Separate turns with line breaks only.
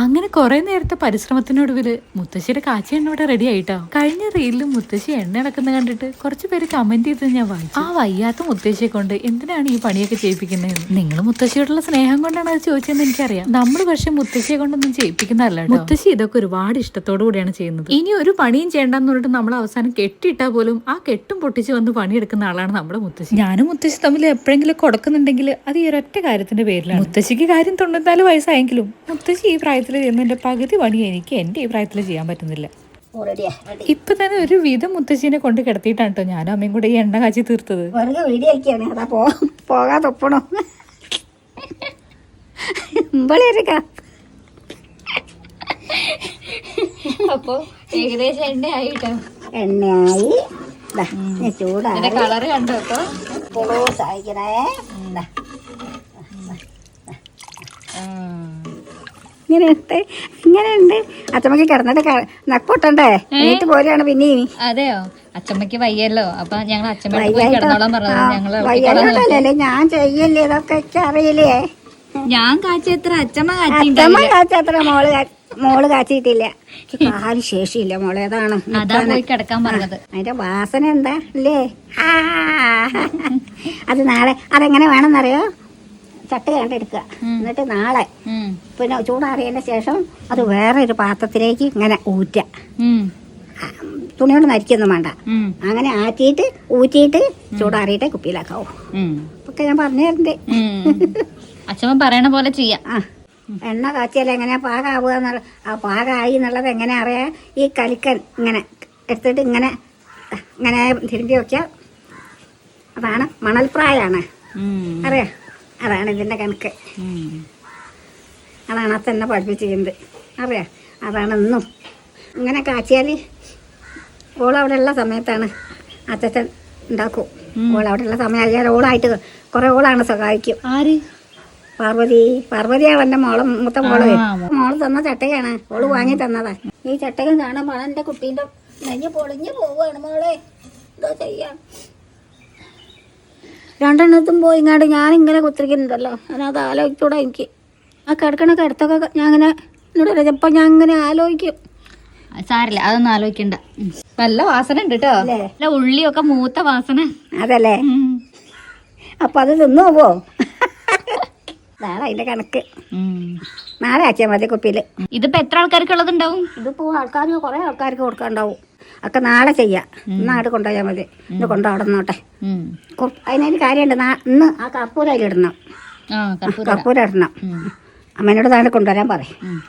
അങ്ങനെ കുറെ നേരത്തെ പരിശ്രമത്തിനൊടുവിൽ മുത്തശ്ശിയുടെ കാച്ചി എണ്ണ ഇവിടെ റെഡി ആയിട്ടോ? കഴിഞ്ഞ റീലിലും മുത്തശ്ശി എണ്ണ ഇളക്കുന്ന കണ്ടിട്ട് കുറച്ച് പേര് കമന്റ് ചെയ്ത് ഞാൻ വായിച്ചു. ആ വയ്യാത്ത മുത്തശ്ശിയെ കൊണ്ട് എന്തിനാണ് ഈ പണിയൊക്കെ ചെയ്യിപ്പിക്കുന്നത്? നിങ്ങൾ മുത്തശ്ശിയോടുള്ള സ്നേഹം കൊണ്ടാണ് അത് ചോദിച്ചതെന്ന് എനിക്കറിയാം. നമ്മൾ പക്ഷെ മുത്തശ്ശിയെ കൊണ്ടൊന്നും ചെയ്യിപ്പിക്കുന്നതല്ല. മുത്തശ്ശി ഇതൊക്കെ ഒരുപാട് ഇഷ്ടത്തോടു കൂടിയാണ് ചെയ്യുന്നത്. ഇനി ഒരു പണിയും ചെയ്യണ്ടെന്ന് പറഞ്ഞിട്ട് നമ്മൾ അവസാനം കെട്ടിയിട്ടാ പോലും ആ കെട്ടും പൊട്ടിച്ച് വന്ന് പണിയെടുക്കുന്ന ആളാണ് നമ്മുടെ മുത്തശ്ശി. ഞാനും മുത്തശ്ശി തമ്മിൽ എപ്പോഴെങ്കിലും കൊടുക്കുന്നുണ്ടെങ്കിൽ അത് ഈ ഒരൊറ്റ കാര്യത്തിന്റെ പേരിലാണ്. മുത്തശ്ശിക്ക് കാര്യം തൊണ്ണൂറ്റാൽ വയസ്സായെങ്കിലും മുത്തശ്ശി ഈ പ്രായത്തിൽ ചെയ്യുന്നതിന്റെ പകുതി പണി എനിക്ക് എന്റെ ഈ പ്രായത്തിൽ ചെയ്യാൻ പറ്റുന്നില്ല. ഇപ്പൊ തന്നെ ഒരു വിധം മുത്തശ്ശീനെ കൊണ്ട് കിടത്തിയിട്ടാണ് കേട്ടോ ഞാനും അമ്മയും കൂടെ ഈ എണ്ണ കാച്ചി തീർത്തത്. അപ്പൊ ഏകദേശം
എണ്ണയായി
കളറ് കണ്ടോ അപ്പൊ.
ഇങ്ങനെയുണ്ട് ഇങ്ങനെയുണ്ട്. അച്ഛമ്മക്ക് കിടന്നിട്ട് നക്കോട്ടണ്ടേ? എന്നിട്ട് പോലെയാണ് പിന്നെയും
അതെയോ? അച്ചമ്മക്ക് വയ്യല്ലോ. അപ്പൊ ഞങ്ങൾ അച്ഛമ്മ
ഞാൻ ചെയ്യല്ലേ? ഇതൊക്കെ അറിയില്ലേ?
ഞാൻ കാച്ചത്ര അച്ഛമ്മ കാച്ചി
അച്ഛമ്മ കാച്ചത്ര മോൾ മോൾ കാച്ചിട്ടില്ല ആരും കാൽ ശേഷിയില്ല. മോളെ അതാണ്
അതാ കിടക്കാൻ പറഞ്ഞത്.
അതിന്റെ വാസന എന്താ? അല്ലേ. അത് നാളെ അതെങ്ങനെ വേണമെന്നറിയോ? ചട്ട കണ്ടെടുക്കുക എന്നിട്ട് നാളെ. പിന്നെ ചൂടാറിയതിന് ശേഷം അത് വേറെ ഒരു പാത്രത്തിലേക്ക് ഇങ്ങനെ ഊറ്റുക. ആ, തുണിയോട് നരിക്കൊന്നും വേണ്ട. അങ്ങനെ ആറ്റിയിട്ട് ഊറ്റിയിട്ട് ചൂടാറിയിട്ട് കുപ്പിയിലാക്കാവൂ. ഒക്കെ ഞാൻ പറഞ്ഞു തരണ്ട്.
അച്ഛമ്മ പറയണ പോലെ ചെയ്യാം.
എണ്ണ കാച്ചിയാൽ എങ്ങനെയാ പാകാവുക എന്നുള്ള ആ പാകമായി എന്നുള്ളത് എങ്ങനെ അറിയാം? ഈ കലിക്കൻ ഇങ്ങനെ എടുത്തിട്ട് ഇങ്ങനെ ഇങ്ങനെ തിരുമ്പി വെക്കാം അതാണ് മണൽപ്രായാണ്. അറിയാം? അതാണ് ഇതിന്റെ കണക്ക്. അതാണ് അത് തന്നെ പഠിപ്പിച്ചിരിക്കുന്നത്. അറിയാം? അതാണ് ഇന്നും. ഇങ്ങനെ കാച്ചിയാൽ ഓള അവിടെ ഉള്ള സമയത്താണ് അച്ഛൻ ഉണ്ടാക്കും. ഉള്ള സമയം അയ്യാൽ ഓളായിട്ട് കുറേ ഓളാണ് സഹായിക്കും.
ആര്?
പാർവതി. പാർവതിയാണ് എന്റെ മോളെ മൂത്ത
മോൾ.
മോൾ തന്ന ചട്ടയാണ്. ഓൾ വാങ്ങി തന്നതാ. ഈ ചട്ടകം കാണുമ്പോൾ എന്റെ കുട്ടീന്റെ നെഞ്ഞ് പൊളിഞ്ഞു പോവുകയാണ് മോളെ. എന്താ ചെയ്യാ? രണ്ടെണ്ണത്തും പോയി ഇങ്ങോട്ട് ഞാനിങ്ങനെ കുത്തിരിക്കുന്നുണ്ടല്ലോ. അതിനകത്ത് ആലോചിച്ചൂടാ എനിക്ക്. ആ കിടക്കണ അടുത്തൊക്കെ ഞാൻ ഇങ്ങനെ എന്നോട് ചിലപ്പോൾ ഞാൻ ഇങ്ങനെ ആലോചിക്കും?
സാരില്ല അതൊന്നും ആലോചിക്കണ്ട. നല്ല വാസന ഉണ്ട് കേട്ടോ നല്ല ഉള്ളിയൊക്കെ മൂത്ത വാസന.
അതല്ലേ? അപ്പൊ അത് തിന്നു പോവോ? നാളെ അതിന്റെ കണക്ക്. നാളെ ആക്കിയാൽ മതി കുപ്പിയിൽ.
ഇതിപ്പോ എത്ര ആൾക്കാർക്ക് ഉള്ളതുണ്ടാവും
ഇതിപ്പോ ആൾക്കാർ കുറേ ആൾക്കാർക്ക് കൊടുക്കാണ്ടാവും. ഒക്കെ നാളെ ചെയ്യാം. ഇന്നാട് കൊണ്ടുപോയാൽ മതി. ഇന്ന് കൊണ്ടുപോടന്നോട്ടെ. അതിനൊരു കാര്യമുണ്ട്. ഇന്ന് ആ കർപ്പൂരം അതിലിടണം.
കർപ്പൂരം
ഇടണം. അമ്മേനോട് താഴെ കൊണ്ടുവരാൻ പറയും.